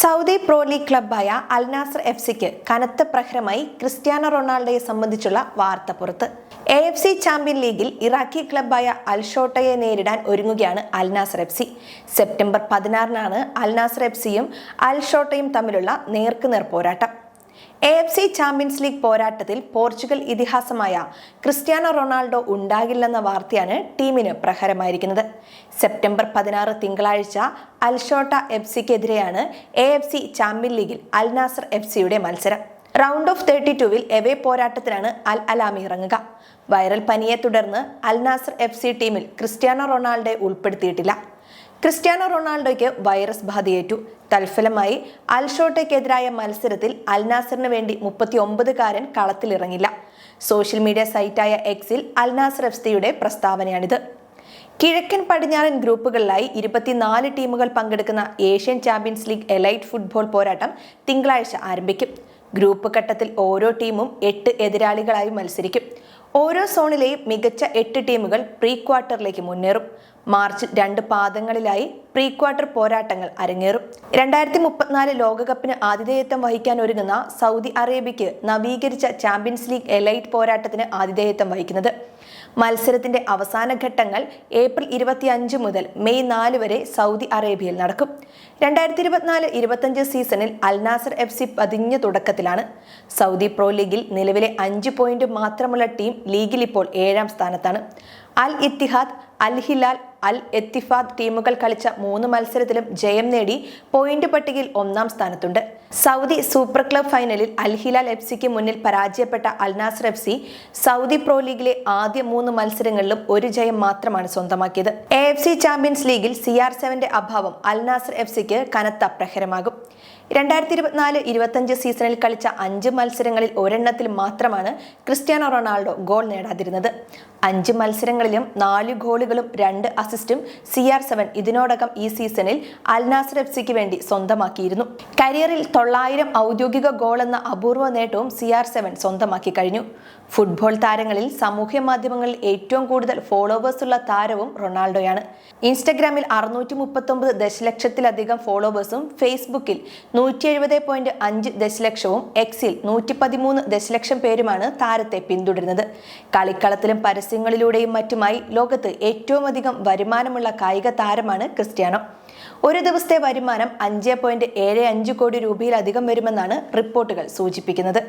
Saudi pro league ക്ലബായ Al Nassr F സിക്ക് കനത്ത പ്രഹരമായി ക്രിസ്ത്യാനോ റൊണാൾഡോയെ സംബന്ധിച്ചുള്ള വാർത്ത പുറത്ത്. എ എഫ് സി ചാമ്പ്യൻ ലീഗിൽ ഇറാഖി ക്ലബായ അൽഷോട്ടയെ നേരിടാൻ ഒരുങ്ങുകയാണ് Al Nassr F C September പതിനാറിനാണ് Al Nassr F സിയും അൽഷോട്ടയും തമ്മിലുള്ള നേർക്കുനേർ പോരാട്ടം. A F C champions league പോരാട്ടത്തിൽ പോർച്ചുഗൽ ഇതിഹാസമായ ക്രിസ്ത്യാനോ റൊണാൾഡോ ഉണ്ടാകില്ലെന്ന വാർത്തയാണ് ടീമിന് പ്രഹരമായിരിക്കുന്നത്. സെപ്റ്റംബർ പതിനാറ് തിങ്കളാഴ്ച അൽഷോട്ട എഫ് സിക്കെതിരെയാണ് എ എഫ് സി ചാമ്പ്യൻ ലീഗിൽ അൽനാസർ എഫ് സിയുടെ മത്സരം. റൗണ്ട് ഓഫ് തേർട്ടി ടുവിൽ എവേ പോരാട്ടത്തിലാണ് അൽ അലാമി ഇറങ്ങുക. വൈറൽ പനിയെ തുടർന്ന് അൽനാസർ എഫ് സി ടീമിൽ ക്രിസ്ത്യാനോ റൊണാൾഡോയെ ഉൾപ്പെടുത്തിയിട്ടില്ല. ക്രിസ്ത്യാനോ റൊണാൾഡോയ്ക്ക് വൈറസ് ബാധയേറ്റു. തൽഫലമായി അൽഷോട്ടയ്ക്കെതിരായ മത്സരത്തിൽ അൽനാസറിന് വേണ്ടി മുപ്പത്തി ഒമ്പതുകാരൻ കളത്തിലിറങ്ങില്ല. സോഷ്യൽ മീഡിയ സൈറ്റായ എക്സിൽ അൽനാസർ എഫ് സിയുടെ പ്രസ്താവനയാണിത്. കിഴക്കൻ പടിഞ്ഞാറൻ ഗ്രൂപ്പുകളിലായി ഇരുപത്തിനാല് ടീമുകൾ പങ്കെടുക്കുന്ന Asian champions league elite football പോരാട്ടം തിങ്കളാഴ്ച ആരംഭിക്കും. ഗ്രൂപ്പ് ഘട്ടത്തിൽ ഓരോ ടീമും എട്ട് എതിരാളികളായി മത്സരിക്കും. ഓരോ സോണിലെയും മികച്ച എട്ട് ടീമുകൾ പ്രീ ക്വാർട്ടറിലേക്ക് മുന്നേറും. മാർച്ച് രണ്ട് പാദങ്ങളിലായി പ്രീ ക്വാർട്ടർ പോരാട്ടങ്ങൾ അരങ്ങേറും. രണ്ടായിരത്തി മുപ്പത്തിനാല് ലോകകപ്പിന് ആതിഥേയത്വം വഹിക്കാൻ ഒരുങ്ങുന്ന സൗദി അറേബ്യയ്ക്ക് നവീകരിച്ച ചാമ്പ്യൻസ് ലീഗ് എലൈറ്റ് പോരാട്ടത്തിന് ആതിഥേയത്വം വഹിക്കുന്നത്. മത്സരത്തിന്റെ അവസാന ഘട്ടങ്ങൾ ഏപ്രിൽ ഇരുപത്തിയഞ്ച് മുതൽ മെയ് നാല് വരെ സൗദി അറേബ്യയിൽ നടക്കും. രണ്ടായിരത്തി ഇരുപത്തിനാല് ഇരുപത്തഞ്ച് സീസണിൽ അൽനാസർ എഫ് സി പതിഞ്ഞ തുടക്കത്തിലാണ്. സൗദി പ്രോ ലീഗിൽ നിലവിലെ അഞ്ച് പോയിന്റ് മാത്രമുള്ള ടീം ലീഗിൽ ഇപ്പോൾ ഏഴാം സ്ഥാനത്താണ്. അൽ ഇത്തിഹാദ് അൽ ഹിലാൽ അൽ എത്തിഫാദ് ടീമുകൾ കളിച്ച മൂന്ന് മത്സരത്തിലും ജയം നേടി പോയിന്റ് പട്ടികയിൽ ഒന്നാം സ്ഥാനത്തുണ്ട്. സൗദി സൂപ്പർ ക്ലബ് ഫൈനലിൽ അൽഹിലാൽ എഫ് സിക്ക് മുന്നിൽ പരാജയപ്പെട്ട Al Nassr F C Saudi pro ലീഗിലെ ആദ്യ മൂന്ന് മത്സരങ്ങളിലും ഒരു ജയം മാത്രമാണ് സ്വന്തമാക്കിയത്. എ എഫ് സി ചാമ്പ്യൻസ് ലീഗിൽ സി ആർ സെവന്റെ അഭാവം അൽനാസർ എഫ് സിക്ക് കനത്ത പ്രഹരമാകും. രണ്ടായിരത്തി ഇരുപത്തിനാല് ഇരുപത്തഞ്ച് സീസണിൽ കളിച്ച അഞ്ച് മത്സരങ്ങളിൽ ഒരെണ്ണത്തിൽ മാത്രമാണ് ക്രിസ്ത്യാനോ റൊണാൾഡോ ഗോൾ നേടാതിരുന്നത്. അഞ്ച് മത്സരങ്ങളിലും നാല് ഗോളുകളും രണ്ട് അസിസ്റ്റും സി ആർ സെവൻ ഇതിനോടകം ഈ സീസണിൽ അൽനാസർ എഫ് സിക്ക് വേണ്ടി സ്വന്തമാക്കിയിരുന്നു. കരിയറിൽ തൊള്ളായിരം ഔദ്യോഗിക ഗോൾ എന്ന അപൂർവ നേട്ടവും സി ആർ സെവൻ സ്വന്തമാക്കി കഴിഞ്ഞു. ഫുട്ബോൾ താരങ്ങളിൽ സാമൂഹ്യ മാധ്യമങ്ങളിൽ ഏറ്റവും കൂടുതൽ ഫോളോവേഴ്സ് ഉള്ള താരവും റൊണാൾഡോയാണ്. ഇൻസ്റ്റഗ്രാമിൽ അറുന്നൂറ്റി മുപ്പത്തൊമ്പത് ദശലക്ഷത്തിലധികം ഫോളോവേഴ്സും ഫേസ്ബുക്കിൽ നൂറ്റി എഴുപത് പോയിന്റ് അഞ്ച് ദശലക്ഷവും എക്സിൽ നൂറ്റി പതിമൂന്ന് ദശലക്ഷം പേരുമാണ് താരത്തെ പിന്തുടരുന്നത്. കളിക്കളത്തിലും പരസ്യങ്ങളിലൂടെയും മറ്റുമായി ലോകത്ത് ഏറ്റവും അധികം വരുമാനമുള്ള കായിക താരമാണ് ക്രിസ്ത്യാനോ. ഒരു ദിവസത്തെ വരുമാനം അഞ്ച് പോയിന്റ് ഏഴ് അഞ്ച് കോടി രൂപയിലധികം വരുമെന്നാണ് റിപ്പോർട്ടുകൾ സൂചിപ്പിക്കുന്നത്.